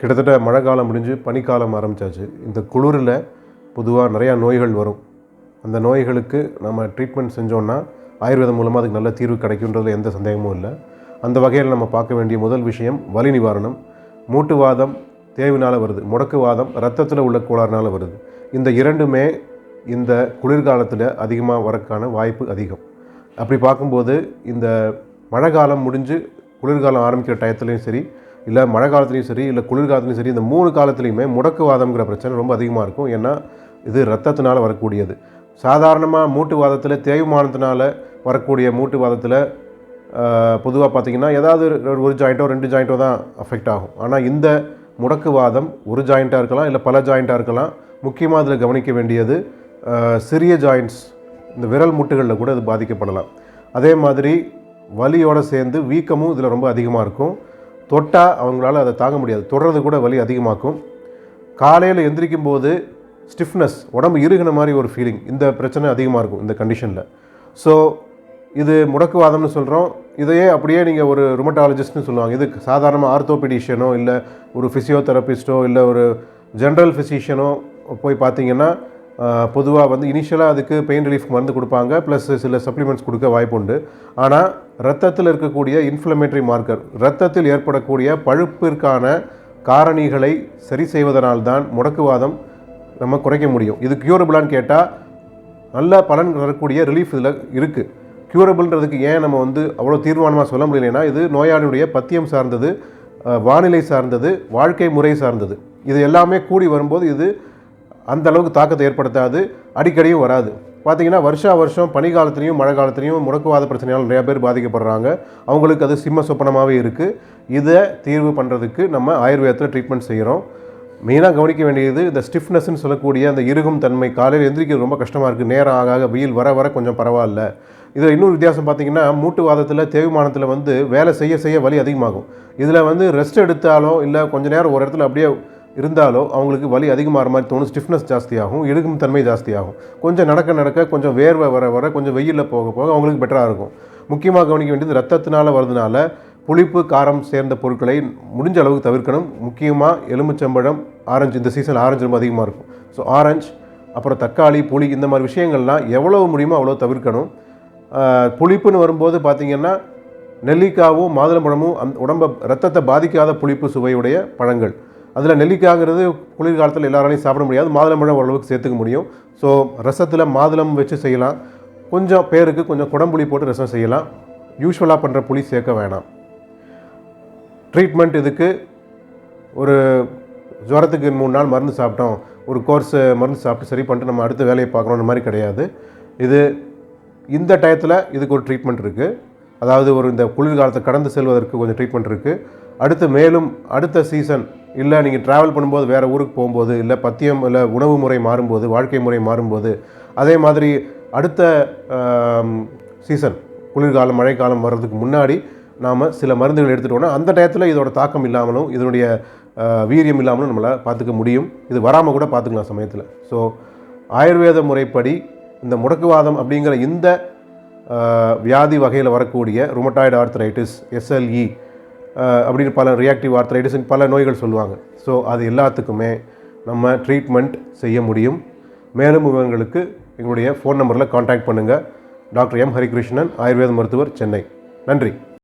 கிட்டத்தட்ட மழை காலம் முடிஞ்சு பனிக்காலம் ஆரம்பிச்சாச்சு. இந்த குளிரில் பொதுவாக நிறையா நோய்கள் வரும். அந்த நோய்களுக்கு நம்ம ட்ரீட்மெண்ட் செஞ்சோன்னா ஆயுர்வேதம் மூலமாக அதுக்கு நல்ல தீர்வு கிடைக்குன்றதுல எந்த சந்தேகமும் இல்லை. அந்த வகையில் நம்ம பார்க்க வேண்டிய முதல் விஷயம் வலி நிவாரணம். மூட்டுவாதம் தேவினால் வருது. முடக்குவாதம் ரத்தத்தில் உள்ள கோளாறுனால வருது. இந்த இரண்டுமே இந்த குளிர்காலத்தில் அதிகமாக வரக்கான வாய்ப்பு அதிகம். அப்படி பார்க்கும்போது இந்த மழை காலம் முடிஞ்சு குளிர்காலம் ஆரம்பிக்கிற டயத்துலேயும் சரி இல்லை மழை காலத்துலேயும் சரி இல்லை குளிர்காலத்துலையும் சரி இந்த மூணு காலத்துலையுமே முடக்குவாதம்ங்கிற பிரச்சனை ரொம்ப அதிகமாக இருக்கும். ஏன்னா இது ரத்தத்தினால் வரக்கூடியது. சாதாரணமாக மூட்டுவாதத்தில் தேய்மானத்தினால் வரக்கூடிய மூட்டுவாதத்தில் பொதுவாக பார்த்திங்கன்னா ஏதாவது ஒரு- ஒரு ஜாயிண்ட்டோ ரெண்டு ஜாயிண்ட்டோ தான் அஃபெக்ட் ஆகும். ஆனால் இந்த முடக்குவாதம் ஒரு ஜாயிண்ட்டாக இருக்கலாம் இல்லை பல ஜாயிண்ட்டாக இருக்கலாம். முக்கியமாக அதில் கவனிக்க வேண்டியது சிறிய ஜாயிண்ட்ஸ் இந்த விரல் முட்டுகளில் கூட அது பாதிக்கப்படலாம். அதே மாதிரி வலியோடு சேர்ந்து வீக்கமும் இதில் ரொம்ப அதிகமாக இருக்கும். தொட்டால் அவங்களால அதை தாங்க முடியாது. தொடுறது கூட வலி அதிகமாக்கும். காலையில் எந்திரிக்கும் போது ஸ்டிஃப்னஸ் உடம்பு இருகின மாதிரி ஒரு ஃபீலிங் இந்த பிரச்சனை அதிகமாக இருக்கும் இந்த கண்டிஷனில் ஸோ இது முடக்குவாதம்னு சொல்கிறோம் இதையே அப்படியே நீங்கள் ஒரு ருமட்டாலஜிஸ்ட்னு சொல்லுவாங்க. இது சாதாரணமாக ஆர்த்தோபெடிஷியனோ இல்லை ஒரு ஃபிசியோதெரபிஸ்ட்டோ இல்லை ஒரு ஜென்ரல் ஃபிசிஷியனோ போய் பார்த்தீங்கன்னா பொதுவாக வந்து இனிஷியலாக அதுக்கு பெயின் ரிலீஃப் மருந்து கொடுப்பாங்க ப்ளஸ் சில சப்ளிமெண்ட்ஸ் கொடுக்க வாய்ப்பு உண்டு ஆனால் ரத்தத்தில் இருக்கக்கூடிய இன்ஃப்ளமேட்டரி மார்க்கர் ரத்தத்தில் ஏற்படக்கூடிய பழுப்பிற்கான காரணிகளை சரி செய்வதனால்தான் முடக்குவாதம் நம்ம குறைக்க முடியும். இது க்யூரபிளான்னு கேட்டால் நல்ல பலன் தரக்கூடிய ரிலீஃப் இதில் இருக்குது க்யூரபிள்ன்றதுக்கு ஏன் நம்ம வந்து அவ்வளோ தீர்மானமாக சொல்ல முடியலைன்னா இது நோயாளியுடைய பத்தியம் சார்ந்தது வானிலை சார்ந்தது வாழ்க்கை முறை சார்ந்தது. இது எல்லாமே கூடி வரும்போது இது அந்த அளவுக்கு தாக்கத்தை ஏற்படுத்தாது. அடிக்கடியும் வராது. பார்த்தீங்கன்னா வருஷா வருஷம் பனி காலத்துலேயும் மழை காலத்துலேயும் முடக்குவாத பிரச்சனையால் நிறையா பேர் பாதிக்கப்படுறாங்க. அவங்களுக்கு அது சிம்ம சொப்பனமாகவே இருக்குது இதை தீர்வு பண்ணுறதுக்கு நம்ம ஆயுர்வேதத்தில் ட்ரீட்மெண்ட் செய்கிறோம் மெயினாக கவனிக்க வேண்டியது இந்த ஸ்டிஃப்னஸ்ன்னு சொல்லக்கூடிய அந்த இருகும் தன்மை காலையில் எந்திரிக்கிறது ரொம்ப கஷ்டமாக இருக்குது நேரம் ஆக ஆக வெயில் வர வர கொஞ்சம் பரவாயில்ல. இதில் இன்னொரு வித்தியாசம் பார்த்தீங்கன்னா மூட்டுவாதத்தில் தேய்மானத்தில் வந்து வேலை செய்ய செய்ய வலி அதிகமாகும். இதில் வந்து ரெஸ்ட் எடுத்தாலோ இல்லை கொஞ்ச நேரம் ஒரு இடத்துல அப்படியே இருந்தாலோ அவங்களுக்கு வலி அதிகமாகிற மாதிரி தோணும் ஸ்டிஃப்னஸ் ஜாஸ்தியாகும் இறுகும் தன்மை ஜாஸ்தியாகும். கொஞ்சம் நடக்க நடக்க கொஞ்சம் வேர்வை வர வர கொஞ்சம் வெயிலில் போக போக அவங்களுக்கு பெட்டராக இருக்கும். முக்கியமாக கவனிக்க வேண்டியது ரத்தத்தினால் வரதுனால புளிப்பு காரம் சேர்ந்த பொருட்களை முடிஞ்ச அளவுக்கு தவிர்க்கணும். முக்கியமாக எலுமிச்சம்பழம் ஆரஞ்சு இந்த சீசன் ஆரஞ்சு ரொம்ப அதிகமாக இருக்கும். ஸோ ஆரஞ்சு அப்புறம் தக்காளி புளி இந்த மாதிரி விஷயங்கள்லாம் எவ்வளோ முடியுமோ அவ்வளோ தவிர்க்கணும். புளிப்புன்னு வரும்போது பார்த்திங்கன்னா நெல்லிக்காவும் மாதுளம்பழமும் அந்த உடம்பை ரத்தத்தை பாதிக்காத புளிப்பு சுவையுடைய பழங்கள். அதில் நெல்லிக்காய்ங்கிறது குளிர்காலத்தில் எல்லாராலையும் சாப்பிட முடியாது. மாதுளம்பழம் ஓரளவுக்கு சேர்த்துக்க முடியும். ஸோ ரசத்தில் மாதுளம் வச்சு செய்யலாம். கொஞ்சம் பேருக்கு கொஞ்சம் குடம்புளி போட்டு ரசம் செய்யலாம். யூஸ்வலாக பண்ணுற புளி சேர்க்க வேணாம். ட்ரீட்மெண்ட் இதுக்கு ஒரு ஜுரத்துக்கு மூணு நாள் மருந்து சாப்பிட்டோம். ஒரு கோர்ஸ் மருந்து சாப்பிட்டு சரி பண்ணிட்டு நம்ம அடுத்த வேலையை பார்க்குறோன்ற மாதிரி கிடையாது. இது இந்த டயத்தில் இதுக்கு ஒரு ட்ரீட்மெண்ட் இருக்குது அதாவது ஒரு இந்த குளிர்காலத்தை கடந்து செல்வதற்கு கொஞ்சம் ட்ரீட்மெண்ட் இருக்குது அடுத்து மேலும் அடுத்த சீசன் இல்லை நீங்கள் ட்ராவல் பண்ணும்போது வேறு ஊருக்கு போகும்போது இல்லை பத்தியம் இல்லை உணவு முறை மாறும்போது வாழ்க்கை முறை மாறும்போது அதே மாதிரி அடுத்த சீசன் குளிர்காலம் மழைக்காலம் வர்றதுக்கு முன்னாடி நாம் சில மருந்துகள் எடுத்துட்டோம்னா அந்த டயத்தில் இதோட தாக்கம் இல்லாமலும் இதனுடைய வீரியம் இல்லாமலும் நம்மளை பார்த்துக்க முடியும். இது வராமல் கூட பார்த்துக்கலாம் சமயத்தில். ஸோ ஆயுர்வேத முறைப்படி இந்த முடக்குவாதம் அப்படிங்கிற இந்த வியாதி வகையில் வரக்கூடிய ருமட்டாய்டு ஆர்த்ரைட்டிஸ் எஸ்எல்இ அப்படின்னு பல ரியாக்டிவ் ஆர்த்தரைட்டிஸ் பல நோய்கள் சொல்லுவாங்க. ஸோ அது எல்லாத்துக்குமே நம்ம ட்ரீட்மெண்ட் செய்ய முடியும். மேலும் விவரங்களுக்கு எங்களுடைய ஃபோன் நம்பரில் காண்டாக்ட் பண்ணுங்கள் டாக்டர் எம் ஹரிகிருஷ்ணன் ஆயுர்வேத மருத்துவர் சென்னை நன்றி.